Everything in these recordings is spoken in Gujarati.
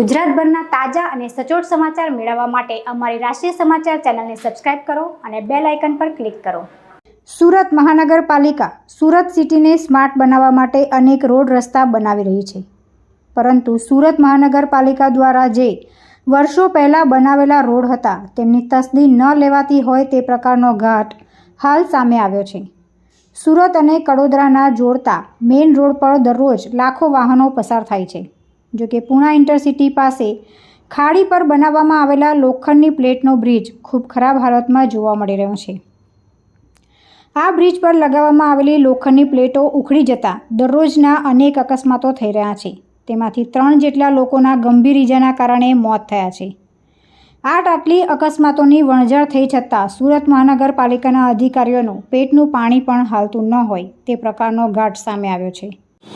ગુજરાતભરના તાજા અને સચોટ સમાચાર મેળવવા માટે અમારી રાષ્ટ્રીય સમાચાર ચેનલને સબસ્ક્રાઇબ કરો અને બેલ આઇકન પર ક્લિક કરો. સુરત મહાનગરપાલિકા સુરત સિટીને સ્માર્ટ બનાવવા માટે અનેક રોડ રસ્તા બનાવી રહી છે. પરંતુ સુરત મહાનગરપાલિકા દ્વારા જે વર્ષો પહેલાં બનાવેલા રોડ હતા, તેમની તસદી ન લેવાતી હોય તે પ્રકારનો ઘાટ હાલ સામે આવ્યો છે. સુરત અને કડોદરાના જોડતા મેઇન રોડ પર દરરોજ લાખો વાહનો પસાર થાય છે. જો કે પૂણા ઇન્ટરસિટી પાસે ખાડી પર બનાવવામાં આવેલા લોખંડની પ્લેટનો બ્રિજ ખૂબ ખરાબ હાલતમાં જોવા મળી રહ્યો છે. આ બ્રિજ પર લગાવવામાં આવેલી લોખંડની પ્લેટો ઉખડી જતા દરરોજના અનેક અકસ્માતો થઈ રહ્યા છે. તેમાંથી ત્રણ જેટલા લોકોના ગંભીર ઇજાના કારણે મોત થયા છે. આટ આટલી અકસ્માતોની વણઝાર થઈ છતાં સુરત મહાનગરપાલિકાના અધિકારીઓનું પેટનું પાણી પણ હાલતું ન હોય તે પ્રકારનો ઘાટ સામે આવ્યો છે.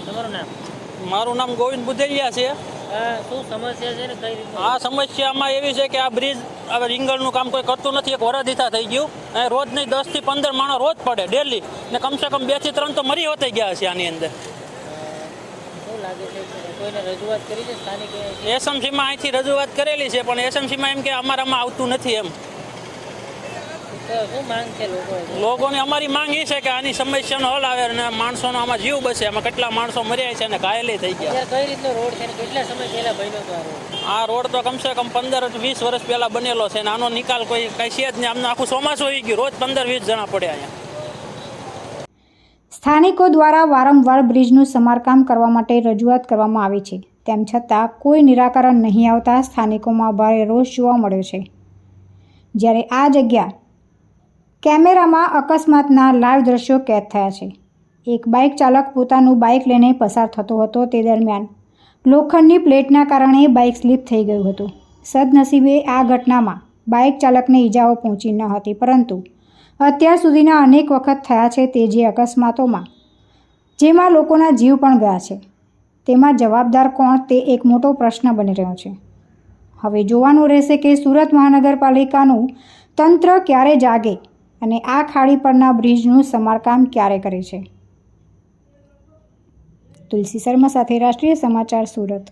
તમારું નામ? મારું નામ ગોવિંદ બુધેલિયા છે. શું સમસ્યા છે ને? કઈ રીતનું આ સમસ્યામાં એવી છે કે આ બ્રિજ હવે રીંગણનું કામ કોઈ કરતું નથી એક વરાધીતા થઈ ગયું. અને રોજ નહીં દસથી પંદર માણસ રોજ પડે ડેલી. ને કમસે કમ બેથી ત્રણ તો મરી હોતી ગયા છે આની અંદર. એસએમસીમાં અહીંથી રજૂઆત કરેલી છે પણ એસએમસીમાં એમ કે અમારામાં આવતું નથી એમ. લોકોની અમારી માંગ એ છે કે આની સમસ્યાનો હલ આવે અને માણસોનો આમાં જીવ બસે. એમાં કેટલા માણસો મર્યા છે અને ઘાયલી થઈ ગયા. કઈ રીતનો રોડ છે કેટલા સમય પહેલા બન્યો હતો આ રોડ? આ રોડ તો કમસે કમ પંદર વીસ વર્ષ પહેલા બનેલો છે અને આનો નિકાલ કોઈ કઈ છે જ નહીં. આમનું આખું ચોમાસું આવી ગયું. રોજ પંદર વીસ જણા પડ્યા અહીંયા. સ્થાનિકો દ્વારા વારંવાર બ્રિજનું સમારકામ કરવા માટે રજૂઆત કરવામાં આવી છે. તેમ છતાં કોઈ નિરાકરણ નહીં આવતા સ્થાનિકોમાં ભારે રોષ જોવા મળ્યો છે. જ્યારે આ જગ્યા કેમેરામાં અકસ્માતના લાઈવ દ્રશ્યો કેદ થયા છે. એક બાઇક ચાલક પોતાનું બાઇક લઈને પસાર થતો હતો તે દરમિયાન. લોખંડની પ્લેટના કારણે બાઇક સ્લીપ થઈ ગયું હતું. સદનસીબે આ ઘટનામાં બાઇક ચાલકને ઈજાઓ પહોંચી ન હતી, પરંતુ અત્યાર સુધીના અનેક વખત થયા છે તે જે અકસ્માતોમાં, જેમાં લોકોના જીવ પણ ગયા છે. તેમાં જવાબદાર કોણ તે એક મોટો પ્રશ્ન બની રહ્યો છે. હવે જોવાનું રહેશે કે સુરત મહાનગરપાલિકાનું તંત્ર ક્યારે જાગે અને આ ખાડી પરના બ્રિજનું સમારકામ ક્યારે કરે છે? તુલસી શર્મા સાથે રાષ્ટ્રીય સમાચાર સુરત.